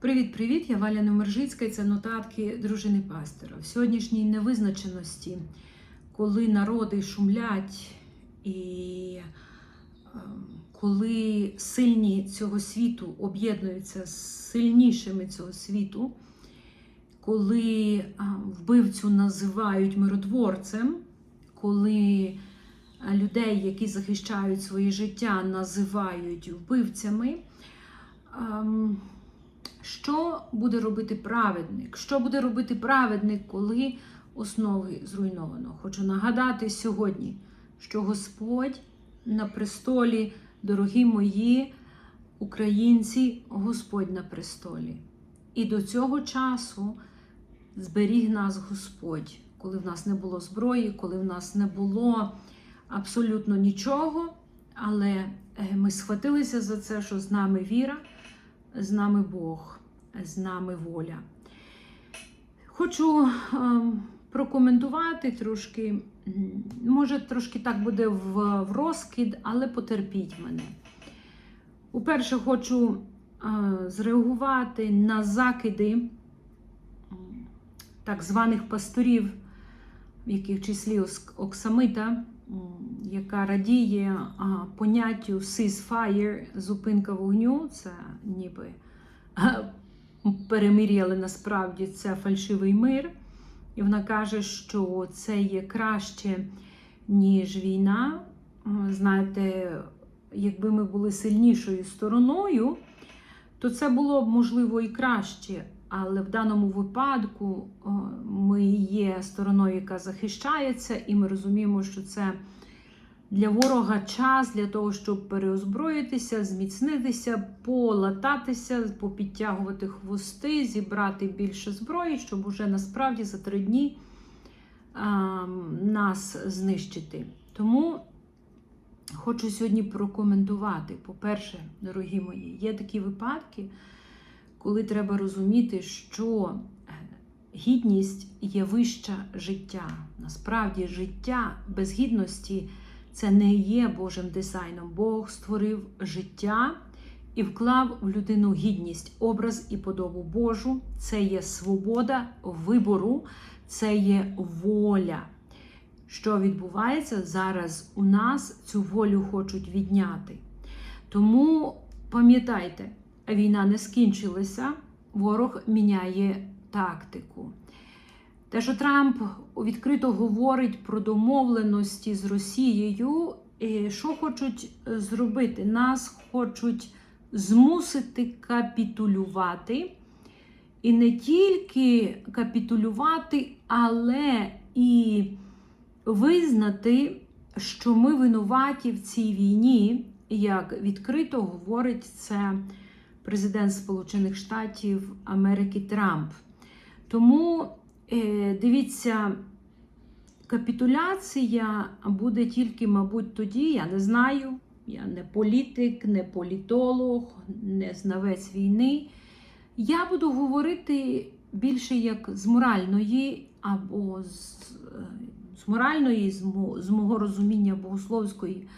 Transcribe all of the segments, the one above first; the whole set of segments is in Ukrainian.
Привіт-привіт! Я Валя Номержицька і це нотатки дружини пастора. В сьогоднішній невизначеності, коли народи шумлять і е, коли сильні цього світу об'єднуються з сильнішими цього світу, коли е, вбивцю називають миротворцем, коли е, людей, які захищають своє життя, називають вбивцями. Що буде робити праведник? Що буде робити праведник, коли основи зруйновано? Хочу нагадати сьогодні, що Господь на престолі, дорогі мої українці, Господь на престолі. І до цього часу зберіг нас Господь, коли в нас не було зброї, коли в нас не було абсолютно нічого, але е, ми схватилися за це, що з нами віра, з нами Бог з нами воля. Хочу е, прокоментувати трошки, може, трошки так буде в, в розкид, але потерпіть мене. Уперше хочу е, зреагувати на закиди так званих пасторів, в яких числі Оксамита, яка радіє поняттю ceasefire, зупинка вогню, це ніби перемир'я, але насправді це фальшивий мир. І вона каже, що це є краще, ніж війна. Знаєте, якби ми були сильнішою стороною, то це було б можливо і краще. Але в даному випадку ми є стороною, яка захищається, і ми розуміємо, що це для ворога час для того, щоб переозброїтися, зміцнитися, полататися, попідтягувати хвости, зібрати більше зброї, щоб уже насправді за три дні а, нас знищити. Тому хочу сьогодні прокоментувати. По-перше, дорогі мої, є такі випадки, коли треба розуміти, що е, гідність є вища життя. Насправді, життя без гідності це не є Божим дизайном. Бог створив життя і вклав в людину гідність, образ і подобу Божу. Це є свобода вибору, це є воля. Що відбувається зараз у нас, цю волю хочуть відняти. Тому пам'ятайте, війна не скінчилася, ворог міняє тактику. Те, що Трамп відкрито говорить про домовленості з Росією, що хочуть е, зробити? Нас хочуть змусити капітулювати. І не тільки капітулювати, але і визнати, що ми винуваті в цій війні, як відкрито говорить це президент Сполучених Штатів Америки Трамп. Тому Дивіться, капітуляція буде тільки, мабуть, тоді, я не знаю. Я не політик, не політолог, не знавець війни. Я буду говорити більше як з моральної або з, е, з моральної, з, з мого розуміння богословської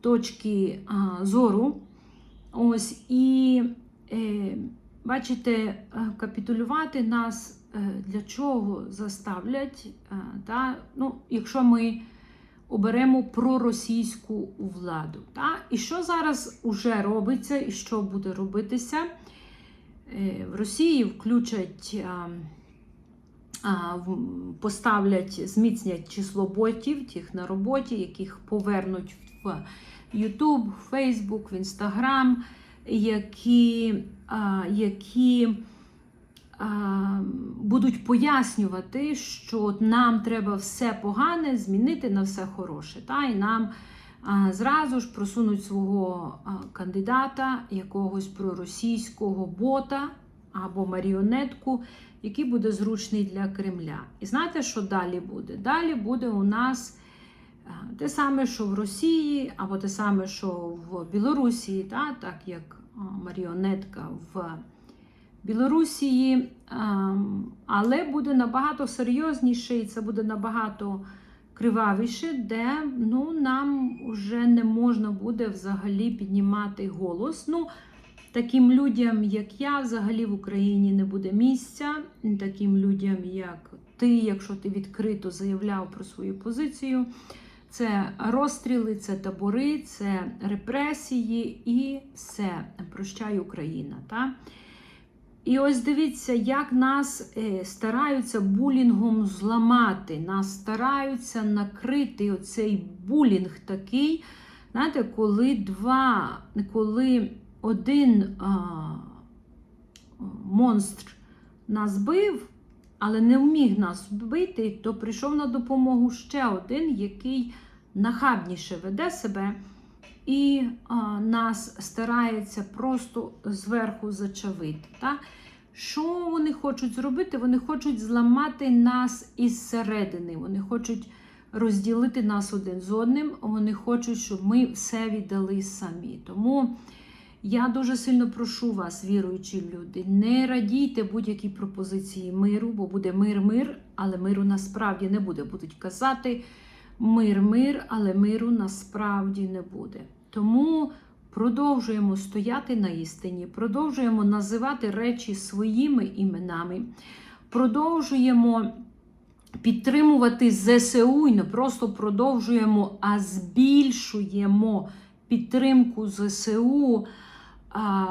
точки а, зору. Ось і е, бачите, е, капітулювати нас Е, для чого заставлять, е, та, ну, якщо ми оберемо проросійську владу. Та? І що зараз уже робиться, і що буде робитися? Е, в Росії включать, поставлять, зміцнять число ботів, тих на роботі, яких повернуть в YouTube, в Facebook, в Instagram, які, які будуть пояснювати, що нам треба все погане змінити на все хороше. Та? І нам зразу ж просунуть свого кандидата, якогось проросійського бота або маріонетку, який буде зручний для Кремля. І знаєте, що далі буде? Далі буде у нас. Те саме, що в Росії, або те саме, що в Білорусі, та, так як маріонетка в Білорусії, ем, але буде набагато серйозніше і це буде набагато кривавіше, де ну, нам вже не можна буде взагалі піднімати голос. Ну, Таким людям, як я, взагалі в Україні не буде місця. Таким людям, як ти, якщо ти відкрито заявляв про свою позицію, це розстріли, це табори, це репресії і все. Прощай Україна. Та? І ось дивіться, як нас е, стараються булінгом зламати, нас стараються накрити оцей булінг такий, знаєте, коли два, коли один а, монстр нас бив, але не вміг нас вбити, то прийшов на допомогу ще один, який нахабніше веде себе і а, нас старається просто зверху зачавити. Та? Що вони хочуть зробити? Вони хочуть зламати нас із середини. Вони хочуть розділити нас один з одним. Вони хочуть, щоб ми все віддали самі. Тому я дуже сильно прошу вас, віруючі люди, не радійте будь-якій пропозиції миру, бо буде мир-мир, але миру насправді не буде. Будуть казати мир-мир, але миру насправді не буде. Тому продовжуємо стояти на істині, продовжуємо називати речі своїми іменами, продовжуємо підтримувати ЗСУ і не просто продовжуємо, а збільшуємо підтримку ЗСУ. А,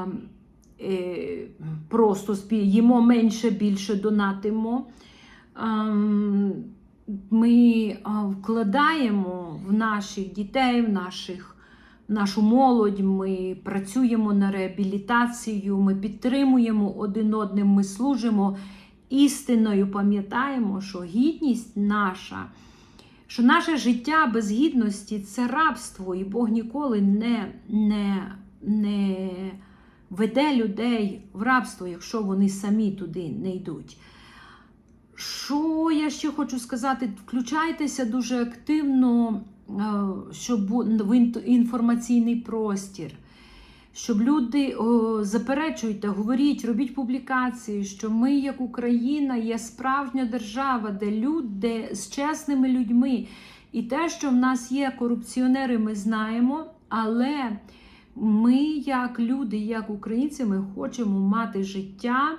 е, Просто їмо менше, більше донатимо. Ми вкладаємо в наших дітей, в наших, нашу молодь, ми працюємо на реабілітацію, ми підтримуємо один одним, ми служимо істиною, пам'ятаємо, що гідність наша, що наше життя без гідності це рабство, і Бог ніколи не, не, не веде людей в рабство, якщо вони самі туди не йдуть. Що я ще хочу сказати? Включайтеся дуже активно, щоб в інформаційний простір, щоб люди о, заперечуйте, говоріть, робіть публікації, що ми, як Україна, є справжня держава, де люди з чесними людьми. І те, що в нас є корупціонери, ми знаємо, але ми, як люди, як українці, ми хочемо мати життя.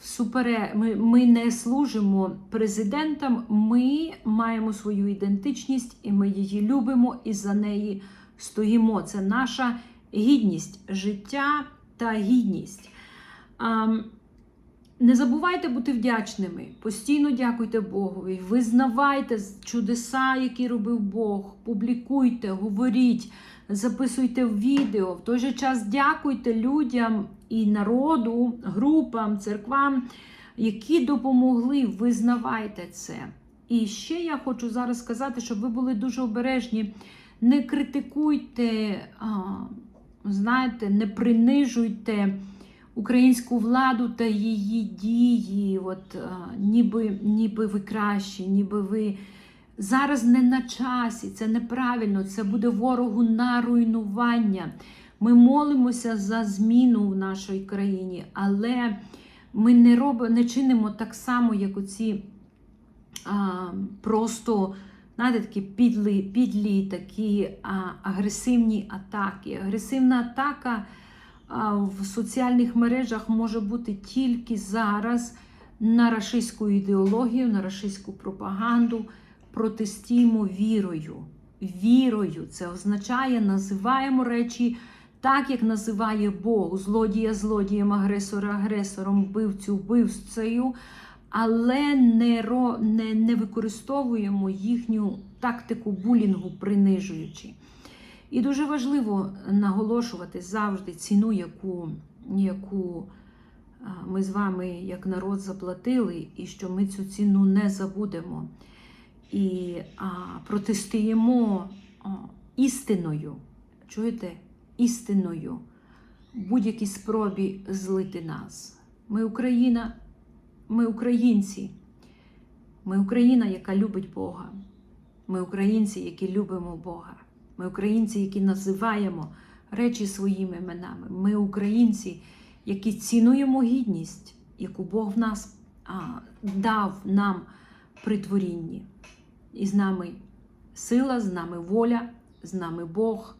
Супере, ми, ми не служимо президентам, ми маємо свою ідентичність, і ми її любимо і за неї стоїмо. Це наша гідність, життя та гідність. Ам, не забувайте бути вдячними. Постійно дякуйте Богові. Визнавайте чудеса, які робив Бог. Публікуйте, говоріть, записуйте відео. В той же час дякуйте людям і народу, групам, церквам, які допомогли. Визнавайте це. І ще я хочу зараз сказати, щоб ви були дуже обережні. Не критикуйте, знаєте, не принижуйте українську владу та її дії, от, ніби, ніби ви кращі, ніби ви зараз не на часі, це неправильно, це буде ворогу на руйнування. Ми молимося за зміну в нашій країні, але ми не робимо, не чинимо так само, як оці а, просто знаєте, такі підлі, підлі такі а, агресивні атаки. Агресивна атака а, в соціальних мережах може бути тільки зараз на рашистську ідеологію, на рашистську пропаганду. Протестуємо вірою. Вірою це означає, називаємо речі так, як називає Бог, злодія злодієм, агресора агресором, вбивцю вбивцею, але не, ро, не, не використовуємо їхню тактику булінгу, принижуючи. І дуже важливо наголошувати завжди ціну, яку, яку ми з вами, як народ, заплатили, і що ми цю ціну не забудемо. І а, протистоїмо істиною. Чуєте? Істиною будь-якій спробі злити нас. Ми Україна, ми українці. Ми Україна, яка любить Бога. Ми українці, які любимо Бога. Ми українці, які називаємо речі своїми іменами. Ми українці, які цінуємо гідність, яку Бог в нас а, дав нам при творінні. І з нами сила, з нами воля, з нами Бог,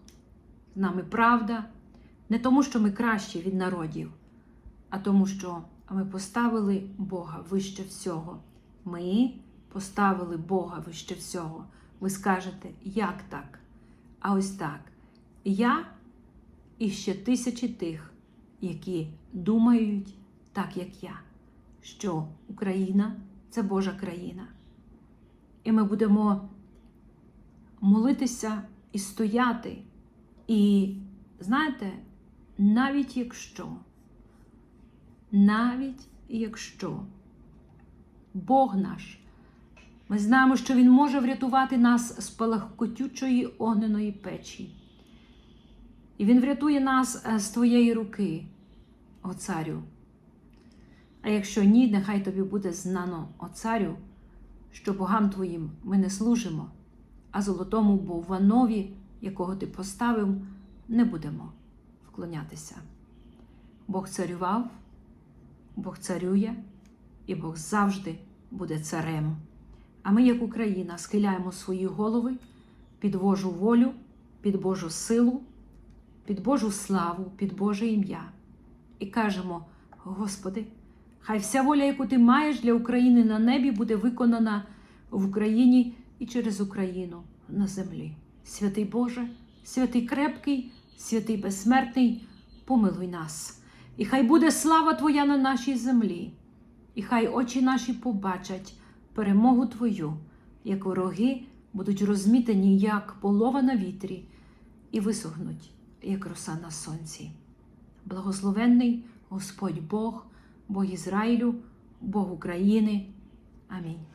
з нами правда. Не тому, що ми кращі від народів, а тому, що ми поставили Бога вище всього. Ми поставили Бога вище всього. Ви скажете, як так? А ось так. Я і ще тисячі тих, які думають так, як я, що Україна це Божа країна. І ми будемо молитися і стояти. І знаєте, навіть якщо, навіть якщо Бог наш, ми знаємо, що Він може врятувати нас з палахкотючої огненої печі. І Він врятує нас е, з твоєї руки, о царю. А якщо ні, нехай тобі буде знано, о царю, що богам твоїм ми не служимо, а золотому бовванові, якого ти поставив, не будемо вклонятися. Бог царював, Бог царює, і Бог завжди буде царем. А ми, як Україна, схиляємо свої голови під Божу волю, під Божу силу, під Божу славу, під Боже ім'я. І кажемо: Господи, хай вся воля, яку ти маєш для України на небі, буде виконана в Україні і через Україну на землі. Святий Боже, святий крепкий, святий безсмертний, помилуй нас. І хай буде слава Твоя на нашій землі, і хай очі наші побачать перемогу Твою, як вороги будуть розмітені, як полова на вітрі, і висохнуть, як роса на сонці. Благословенний Господь Бог, Бог Ізраїлю, Бог України. Амінь.